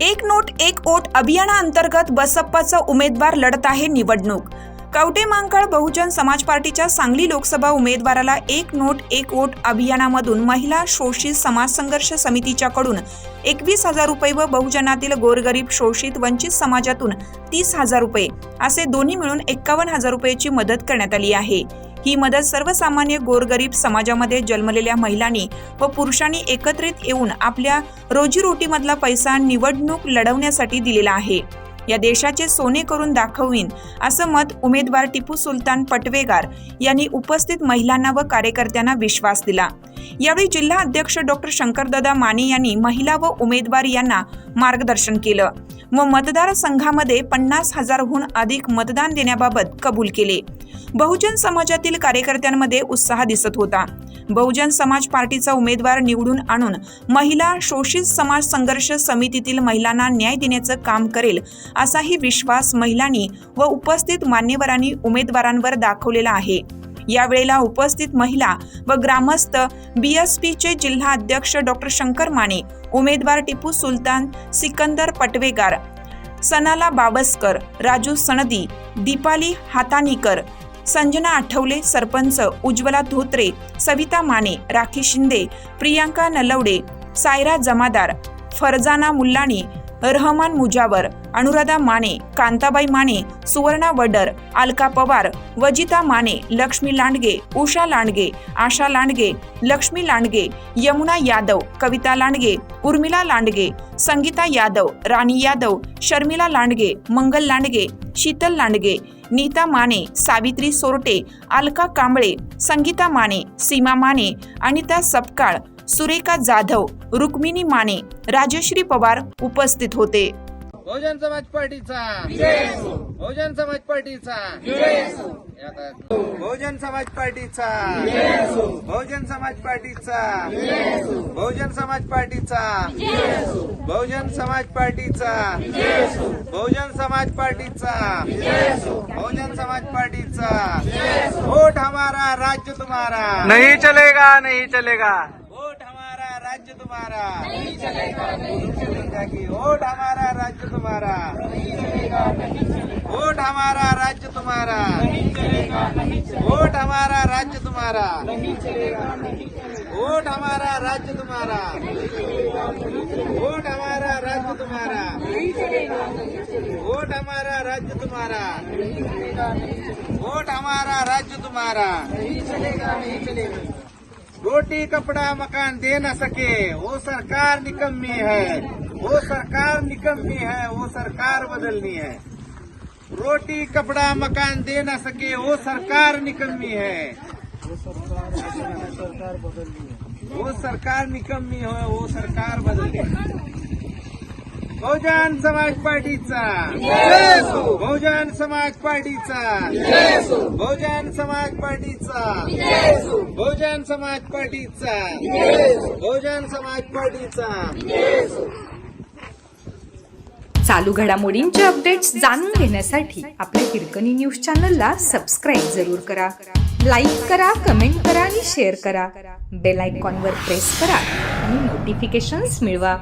एक नोट एक ओट अभियानाअंतर्गत बसप्पाचा उमेदवार लढत आहे निवडणूक. कवटे मांकळ बहुजन समाज पार्टीच्या सांगली लोकसभा उमेदवाराला एक नोट एक वोट अभियानामधून महिला शोषित समाज संघर्ष समितीच्याकडून एकवीस हजार रुपये व बहुजनातील गोरगरीब शोषित वंचित समाजातून तीस हजार रुपये असे दोन्ही मिळून एक्कावन्न हजार रुपयाची मदत करण्यात आली आहे. ही मदत सर्वसामान्य गोरगरीब समाजामध्ये जन्मलेल्या महिलांनी व पुरुषांनी एकत्रित येऊन आपल्या रोजीरोटीमधला पैसा निवडणूक लढवण्यासाठी दिलेला आहे. या देशाचे सोने करून दाखवीन असं मत उमेदवार टिपू सुलतान पटवेगार यांनी उपस्थित महिलांना व कार्यकर्त्यांना विश्वास दिला. यावेळी जिल्हा अध्यक्ष डॉक्टर शंकरदादा माने यांनी महिला व उमेदवार यांना मार्गदर्शन केलं. व मतदारसंघामध्ये पन्नास हजारहून अधिक मतदान देण्याबाबत कबूल केले. बहुजन समाजातील कार्यकर्त्यांमध्ये उत्साह दिसत होता. बहुजन समाज पार्टीचा उमेदवार निवडून आणून महिला शोषित समाज संघर्ष समितीतील महिलांना न्याय देण्याचं काम करेल असाही विश्वास महिलांनी व उपस्थित मान्यवरांनी उमेदवारांवर दाखवलेला आहे. यावेळेला उपस्थित महिला व ग्रामस्थ बी एस पीचे जिल्हा अध्यक्ष डॉक्टर शंकर माने उमेदवार टिपू सुलतान सिकंदर पटवेगार सनाला बाबसकर राजू सनदी दीपाली हातानीकर संजना आठवले सरपंच उज्ज्वला धोत्रे सविता माने राखी शिंदे प्रियांका नलवडे सायरा जमादार फरजाना मुल्लाणी रहमान मुजावर अनुराधा माने कांताबाई माने सुवर्णा वडर अलका पवार वजिता माने लक्ष्मी लांडगे उषा लांडगे आशा लांडगे लक्ष्मी लांडगे यमुना यादव कविता लांडगे उर्मिला लांडगे संगीता यादव राणी यादव शर्मिला लांडगे मंगल लांडगे शीतल लांडगे नीता माने सावित्री सोरटे अलका कांबळे संगीता माने सीमा माने अनिता सपकाळ सुरेखा जाधव रुक्मिणी माने राजश्री पवार उपस्थित होते. बहुजन समाज पार्टीचा. बहुजन समाज पार्टीचा. आता. बहुजन समाज पार्टीचा. बहुजन समाज पार्टीचा. बहुजन समाज पार्टीचा. बहुजन समाज पार्टीचा. बहुजन समाज पार्टीचा. बहुजन समाज पार्टीचा. वोट हमारा राज्य तुम्हारा. नहीं चलेगा नहीं चलेगा। तुम्हारा। नहीं चलेगा नहीं चलेगा कि वोट हमारा राज्य तुम्हारा। वोट हमारा राज्य तुम्हारा। वोट हमारा राज्य तुम्हारा। वोट हमारा राज्य तुम्हारा। वोट हमारा राज्य तुम्हारा। वोट हमारा राज्य तुम्हारा। वोट हमारा राज्य तुम्हारा। रोटी कपड़ा मकान दे न सके वो सरकार निकम्मी है वो सरकार निकम्मी है वो सरकार बदलनी है। रोटी कपड़ा मकान दे न सके वो सरकार निकम्मी है। वो सरकार निकम्मी है वो सरकार बदलनी है। बहुजन समाज पार्टीचा. बहुजन समाज पार्टीचा. बहुजन समाज पार्टीचा. बहुजन समाज पार्टीचा. बहुजन समाज पार्टीचा. चालू घडामोडींचे अपडेट्स जाणून घेण्यासाठी आपल्या हिरकणी न्यूज चॅनलला सबस्क्राईब जरूर करा. लाईक करा कमेंट करा आणि शेअर करा. बेल आयकॉनवर प्रेस करा आणि नोटिफिकेशन्स मिळवा.